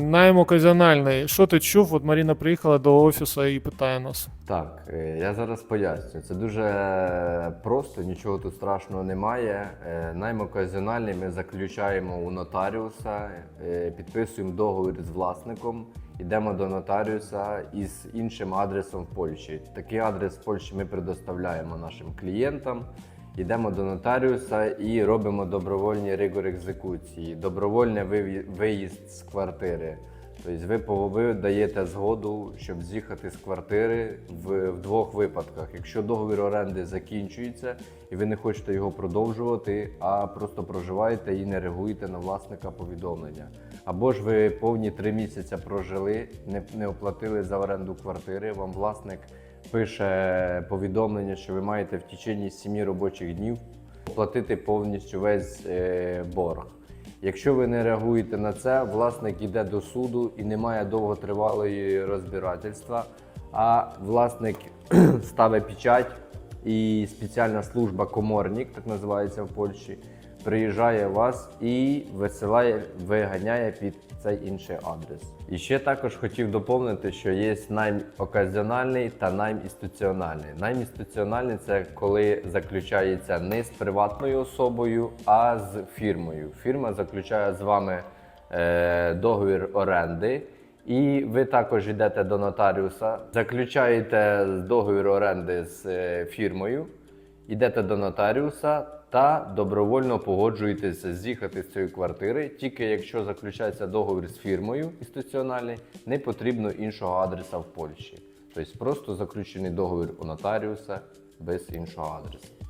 Найм оказіональний. Що ти чув? От Маріна приїхала до офісу і питає нас. Так, е, я зараз поясню. Це дуже просто, нічого тут страшного немає. Е, Найм ми заключаємо у нотаріуса, е, підписуємо договір з власником, йдемо до нотаріуса із іншим адресом в Польщі. Такий адрес в Польщі ми предоставляємо нашим клієнтам. Йдемо до нотаріуса і робимо добровольні ригор екзекуції, добровольний виїзд з квартири. Тобто ви даєте згоду, щоб з'їхати з квартири в, в двох випадках. Якщо договір оренди закінчується і ви не хочете його продовжувати, а просто проживаєте і не реагуєте на власника повідомлення. Або ж ви повні три місяці прожили, не, не оплатили за оренду квартири, вам власник пише повідомлення, що ви маєте в течение 7 робочих днів оплатити повністю весь е, борг. Якщо ви не реагуєте на це, власник йде до суду і немає довготривалої розбирательства, а власник ставить печать і спеціальна служба коморник, так називається в Польщі, приїжджає вас і висилає, виганяє під цей інший адрес. І ще також хотів доповнити, що є найм оказіональний та найм інституціональний. Найм інституціональний це коли заключається не з приватною особою, а з фірмою. Фірма заключає з вами е, договір оренди. І ви також йдете до нотаріуса, заключаєте договір оренди з е, фірмою, йдете до нотаріуса та добровольно погоджуєтеся з'їхати з цієї квартири. Тільки якщо заключається договір з фірмою інституціональний, не потрібно іншого адреса в Польщі. Тобто просто заключений договір у нотаріуса без іншого адресу.